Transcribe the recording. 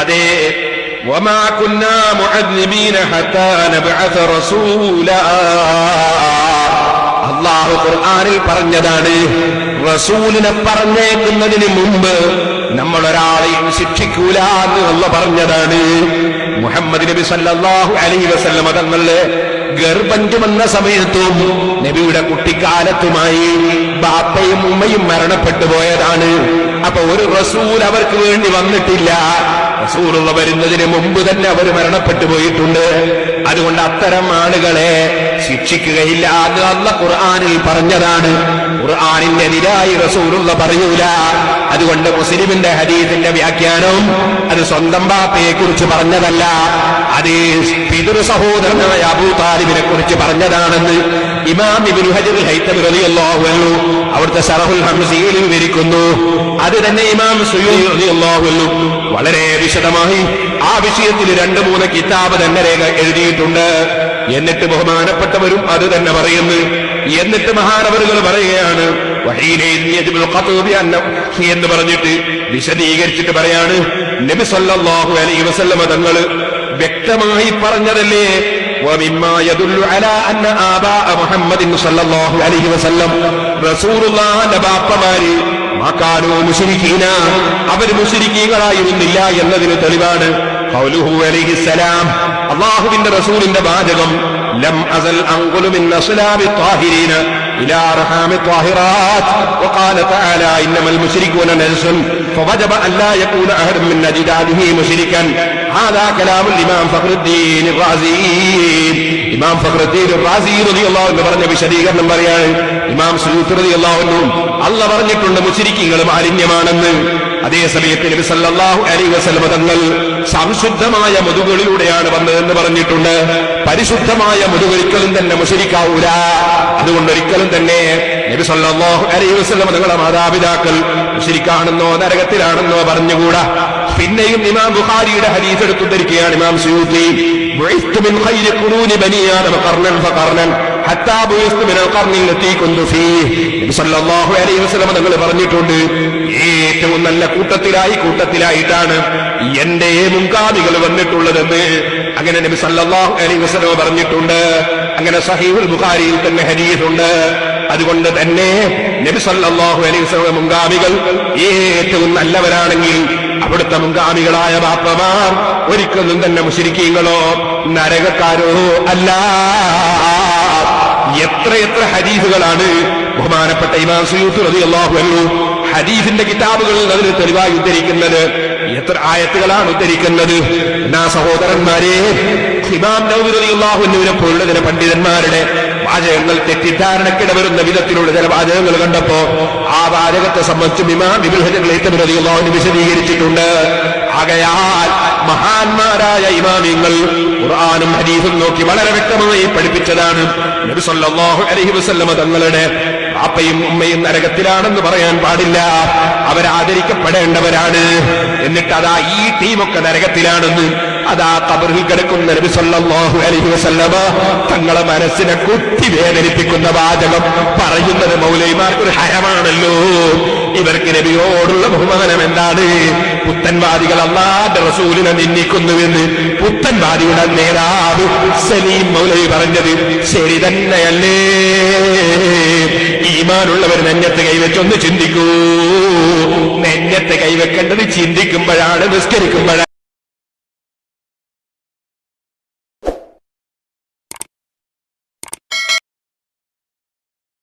അതെ. അള്ളാഹു പറഞ്ഞതാണ് റസൂലിനെ പറഞ്ഞേക്കുന്നതിന് മുമ്പ് നമ്മൾ ഒരാളെയും ശിക്ഷിക്കൂല എന്ന് അല്ല പറഞ്ഞതാണ്. മുഹമ്മദ് നബി സല്ലാഹു അലൈ വസല്ലമ തങ്ങൾ ഗർഭഞ്ചുമെന്ന സമയത്തും നബിയുടെ കുട്ടിക്കാലത്തുമായി ബാപ്പയും ഉമ്മയും മരണപ്പെട്ടു പോയതാണ് അപ്പൊ ഒരു റസൂൽ അവർക്ക് വേണ്ടി വന്നിട്ടില്ല. റസൂലുള്ള വരുന്നതിന് മുമ്പ് തന്നെ അവർ മരണപ്പെട്ടു പോയിട്ടുണ്ട്. അതുകൊണ്ട് അത്തരം ആളുകളെ ശിക്ഷിക്കുകയില്ല. അത് ഖുർആാനിൽ പറഞ്ഞതാണ്. ഖുർആാനിന്റെ എതിരായി റസൂലുള്ള പറയൂല. അതുകൊണ്ട് മുസ്ലിമിന്റെ ഹദീസിന്റെ വ്യാഖ്യാനവും അത് സ്വന്തം ബാപ്പയെ കുറിച്ച് പറഞ്ഞതല്ല. അത് പിതൃ സഹോദരനായ അബൂ താലിബിനെ കുറിച്ച് പറഞ്ഞതാണെന്ന് ഇമാം ഇബ്നു ഹജർ അവിടുത്തെ ശറഹുൽ ഹംസിയിൽ വിവരിക്കുന്നു. അത് തന്നെ ഇമാം അൻഹു വളരെ വിശദമായി ആ വിഷയത്തിൽ രണ്ട് മൂന്ന് കിതാബ് തന്നെ രേഖ എഴുതിയിട്ടുണ്ട്. എന്നിട്ട് ബഹുമാനപ്പെട്ടവരും അത് തന്നെ പറയുന്നു. എന്നിട്ട് മഹാനവറുകൾ പറയുകയാണ് എന്ന് പറഞ്ഞിട്ട് വിശദീകരിച്ചിട്ട് പറയാണ് നബി സല്ലല്ലാഹു അലൈഹി വസല്ലമ തങ്ങൾ വ്യക്തമായി പറഞ്ഞതല്ലേ? ومما يدل على أن آباء محمد صلى الله عليه وسلم رسول الله ബാപ്പമാര് മാക്കാനോ മുഷരിക്കീന അവർ മുഷരിക്കീകളായിരുന്നില്ല എന്നതിന് തെളിവാണ് ഖൗലുഹു അലൈഹിസ്സലാം അള്ളാഹുവിന്റെ റസൂലിന്റെ വാചകം ലം അസൽ അങ്കുലു മിൻ അസ്ലാബി ത്വാഹിരീന إلى أرحام الطاهرات وقال تعالى إنما المشركون نجس فوجب أن لا يكون أحد من أجداده مشركا هذا كلام الإمام فخر الدين الرازي ഇമാം ഫഖറുദ്ദീൻ റാസി റളിയല്ലാഹു അൻഹു പറഞ്ഞ വിശദീകരണം പറയാണ് ഇമാം സുയൂത്ത് റളിയല്ലാഹു അൻഹു അല്ല പറഞ്ഞിട്ടുണ്ട് മുശ്രിക്കീങ്ങൾ മാലിന്യമാണെന്ന് അതേ സമയത്ത് നബി സല്ലല്ലാഹു അലൈഹി വസല്ലം തങ്ങൾ സംശുദ്ധമായ മുതുകളിലൂടെയാണ് വന്നതെന്ന് പറഞ്ഞിട്ടുണ്ട് പരിശുദ്ധമായ മുതുകൊരിക്കലും തന്നെ മുഷരിക്കാവൂല അതുകൊണ്ട് ഒരിക്കലും തന്നെ നബി സല്ലല്ലാഹു അലൈഹി വസല്ലം തങ്ങളുടെ മാതാപിതാക്കൾ മുഷരിക്കാണെന്നോ നരകത്തിലാണെന്നോ പറഞ്ഞുകൂടാ പിന്നെയും ഇമാം ബുഖാരിയുടെ ഹദീസ് എടുത്തുദ്ധരിക്കുകയാണ് ഇമാം സുയൂത്തി നിങ്ങൾ പറഞ്ഞിട്ടുണ്ട് ഏറ്റവും നല്ല കൂട്ടത്തിലായി കൂട്ടത്തിലായിട്ടാണ് എന്റെ മുൻകാദികൾ വന്നിട്ടുള്ളതെന്ന്. അങ്ങനെ നബി സല്ലല്ലാഹു അലൈഹി വസ്ലമ പറഞ്ഞിട്ടുണ്ട് അങ്ങനെ സഹീബുൽ ബുഖാരിയിൽ തന്നെ ഹരീസുണ്ട് അതുകൊണ്ട് തന്നെ നബി സല്ലല്ലാഹു അലൈഹി വസല്ലം മുൻഗാമികൾ ഏറ്റവും നല്ലവരാണെങ്കിൽ അവിടുത്തെ മുൻഗാമികളായ ബാപ്പമാർ ഒരിക്കലും തന്നെ മുശരിക്കീങ്ങളോ നരകക്കാരോ അല്ല. എത്ര എത്ര ഹദീസുകളാണ് ബഹുമാനപ്പെട്ട ഇമാം സുയൂത്ത് റളിയല്ലാഹു അൻഹു ഹദീസിന്റെ കിതാബുകളിൽ അതിന് തെളിവായി ഉദ്ധരിക്കുന്നത് എത്ര ആയത്തുകളാണ് ഉദ്ധരിക്കുന്നത്. എന്നാ സഹോദരന്മാരെ ഇമാം നവവി റളിയല്ലാഹു അൻഹുവിനെ പോലുള്ള ചില പണ്ഡിതന്മാരുടെ വാചകങ്ങൾ തെറ്റിദ്ധാരണക്കിട വരുന്ന വിധത്തിലുള്ള ചില വാചകങ്ങൾ കണ്ടപ്പോ ആ വാചകത്തെ സംബന്ധിച്ചും ഇമാം ഇബ്നു ഏറ്റവും വിശദീകരിച്ചിട്ടുണ്ട്. ആകയാൽ മഹാന്മാരായ ഇമാമിങ്ങൾ ഖുർആാനും ഹരീഫും നോക്കി വളരെ വ്യക്തമായി പഠിപ്പിച്ചതാണ്. നബി സല്ലല്ലാഹു അലൈഹി വസല്ലമ തങ്ങളുടെ പാപ്പയും ഉമ്മയും നരകത്തിലാണെന്ന് പറയാൻ പാടില്ല. അവരാദരിക്കപ്പെടേണ്ടവരാണ്. എന്നിട്ടതാ ഈ ടീമൊക്കെ നരകത്തിലാണെന്ന് അതാ കബറിൽ കിടക്കുന്ന നബി സല്ലല്ലാഹു അലൈഹി വസല്ലമ തങ്ങളെ മനസ്സിനെ കുത്തി വേദനിപ്പിക്കുന്ന വാചകം പറയുന്നത് മൗലൈമാർക്ക് ഒരു ഹരമാണല്ലോ. ഇവർക്ക് നബിയോടുള്ള ബഹുമാനം എന്താണ്? പുത്തൻവാദികൾ അള്ളാന്റെ റസൂലിനെ നിന്ദിക്കുന്നുവെന്ന് പുത്തൻവാദിയുടെ നേതാവ് സലീം മൗലവി പറഞ്ഞത് ശരി തന്നെയല്ലേ? ഈമാനുള്ളവർ നെഞ്ഞത്ത് കൈവച്ചൊന്ന് ചിന്തിക്കൂ. നെഞ്ഞത്ത് കൈവെക്കേണ്ടത് ചിന്തിക്കുമ്പോഴാണ് നിസ്കരിക്കുമ്പോഴല്ല